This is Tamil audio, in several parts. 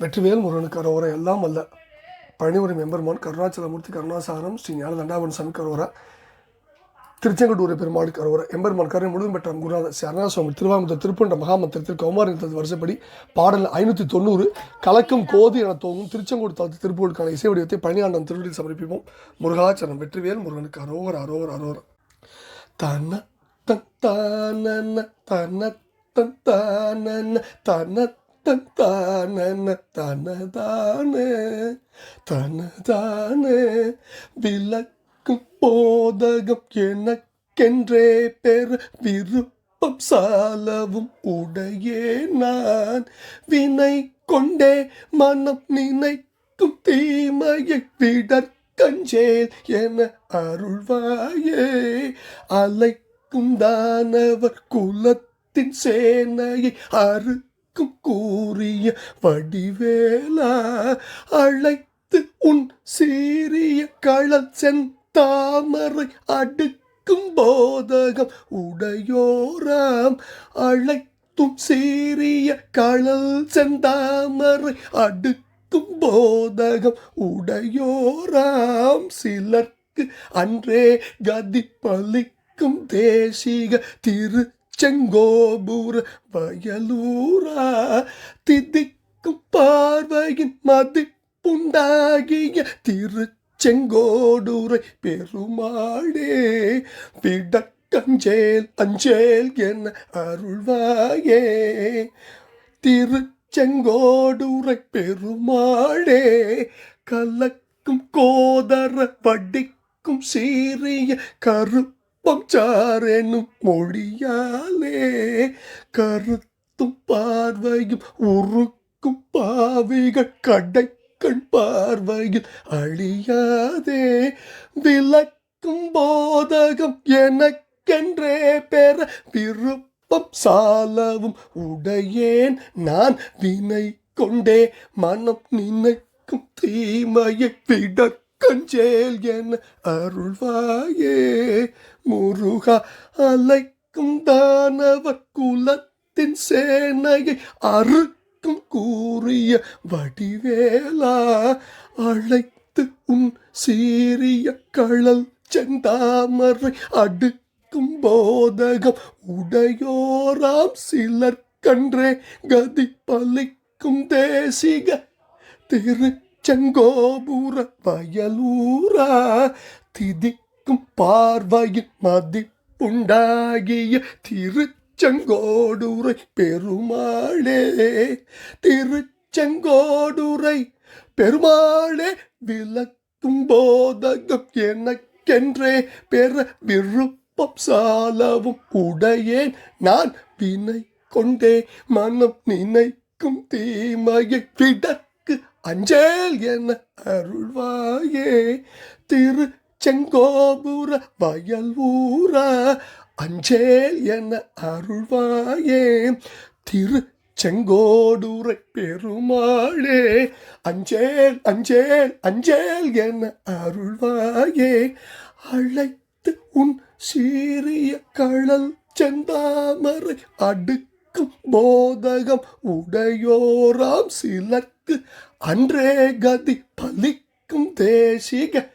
வெற்றிவேல் முருகனுக்கு அரோவரை எல்லாம் அல்ல பழனிவரி மெம்பர்மான் கருணாச்சலமூர்த்தி கருணாசாரம் ஸ்ரீ ஞான தண்டாபன் சாமி கரோரா திருச்செங்கடூரை பெருமாள் கரோரா எம்பெருமான் கருணை முழுதும் பெற்ற குருநாத சரணாசுவாமி திருவாமுத்த திருப்பண்ட மகாமந்திரத்தில் கௌமாரித்தது வருஷப்படி பாடல் ஐநூற்றி தொண்ணூறு கலக்கும் கோது என தோங்கும் திருச்செங்கோடு தளத்து திருப்பூருக்கான இசை வடிவத்தை பழனியாண்டம் திருவிழில் சமர்ப்பிப்போம். முருகாச்சரணம் வெற்றிவேல் முருகனுக்கு அரோவர் அரோவர் அரோர தன தன தன தன தன தன தனதானே தனதானே விளக்கும் போதகம் எனக்கென்றே பெற விருப்பம் சாலவும் உடையே நான். வினை கொண்டே மனம் நினைக்கும் தீமையை விடற் கஞ்சேல் என அருள்வாயே. அலைக்கும் தானவர் குலத்தின் சேனையை அறு அறுக்கும் கூறிய வடிவேலா அழைத்து உன் சீரிய களல் செந்தாமரை அடுக்கும் போதகம் உடையோராம். அழைத்தும் சீரிய களல் செந்தாமரை அடுக்கும் போதகம் உடையோராம். சிலர்க்கு அன்றே கதி பலிக்கும் தேசிக திரு செங்கோபுர வயலூரா திதிக்கும் பார்வையின் மதிப்புண்டாகிய திரு திருச்செங்கோடுரை பெருமாடே விடக்கஞ்சேல் அஞ்சேல் என அருள்வாயே. திருச்செங்கோடுரை பெருமாடே கலக்கும் கோதர படிக்கும் சீரிய கரு கருப்பம் சாரெனும் மொழியாலே கருத்தும் பார்வையும் உருக்கும் பாவிகள் கடை கண் பார்வையில் அழியாதே. விளக்கும் போதகம் எனக்கென்றே பெற விருப்பம் சாலவும் உடையேன் நான். வினை கொண்டே மனம் நினைக்கும் தீமையை விட விடக்கஞ்சேல் என அருள்வாயே. முருகா அலைக்கும் தானவர் குலத்தின் சேனையை அறுக்கும் கூறிய வடிவேலா. அழைத்து உன் சீரிய களல் செந்தாமரை அடுக்கும் போதகம் உடையோராம் சிலர் கன்றே. கதி பலிக்கும் தேசிக திரு செங்கோபுர வயலூரா திதிக்கும் பார்வையின் மதிப்புண்டாகிய திருச்செங்கோடுரை பெருமாளே திருச்செங்கோடுரை பெருமாளே விளக்கும் போதகம் எனக்கென்றே பெற விருப்பம் சாலவும் உடையேன். நான் வினை கொண்டே மனம் நினைக்கும் தீமையை விட அஞ்சேல் என அருள்வாயே திரு செங்கோபுர வயல் ஊரா அஞ்சேல் என அருள்வாயே திரு செங்கோடுரை பெருமாளே அஞ்சேல் அஞ்சேல் அஞ்சேல் என அருள்வாயே அழைத்து உன் சீரிய களல் செந்தாமரை அடுக்க அடுக்கும் போதகம் உடையோராம் சிலர்க்கு அன்றே கதி பலிக்கும் தேசிக.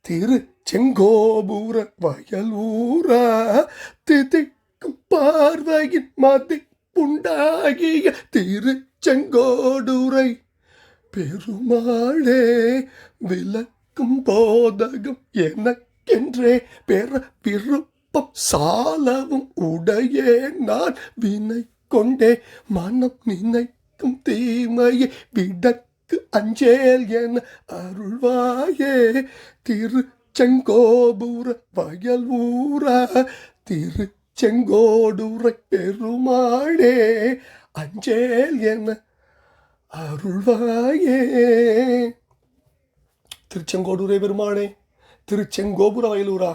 திரு செங்கோபுர வயலூரா திதிக்கும் பார்வையின் மதிப்புண்டாகிய திரு செங்கோடுரை. பெருமாளே விளக்கும் போதகம் எனக்கென்றே பெற விருப்பம் சாலவும் உடையே. நான் வினை கொண்டே மனம் நினைக்கும் தீமையை விடக்கு அஞ்சேல் என அருள்வாயே. திரு செங்கோபுர வயல் ஊரா திரு செங்கோடுரை பெருமாளே அஞ்சேல் என அருள்வாயே. திருச்செங்கோடுரை பெருமாளே திருச்செங்கோபுர வயலூரா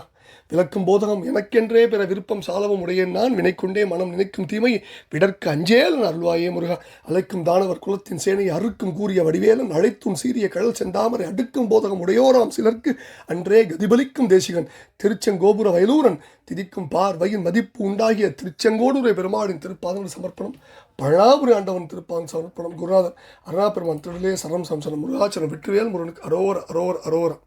விளக்கும் போதகம் எனக்கென்றே பிற விருப்பம் சாலவும் உடையேன். நான் வினைக்கொண்டே மனம் நினைக்கும் தீமை விடற்கு அஞ்சேலன் அருள்வாயே முருகா. அழைக்கும் தானவர் குலத்தின் சேனையை அறுக்கும் கூறிய வடிவேலன். அழைத்தும் சீரிய கடல் செந்தாமரை அடுக்கும் போதகம் உடையோராம் சிலர்க்கு. அன்றே கதிபலிக்கும் தேசிகன். திருச்செங்கோபுர வயலூரன். திதிக்கும் பார்வையின் மதிப்பு உண்டாகிய திருச்செங்கோடுரை பெருமாளின் திருப்பாதங்கள் சமர்ப்பணம். பழாபுரி ஆண்டவன் திருப்பாங்க சமர்ப்பணம். குருநாதன் அருணா பெருமான் திருவிலே சம்சனம் முருகாச்சரம் வெற்றிவேல் முருகனுக்கு அரோர அரோர அரோரம்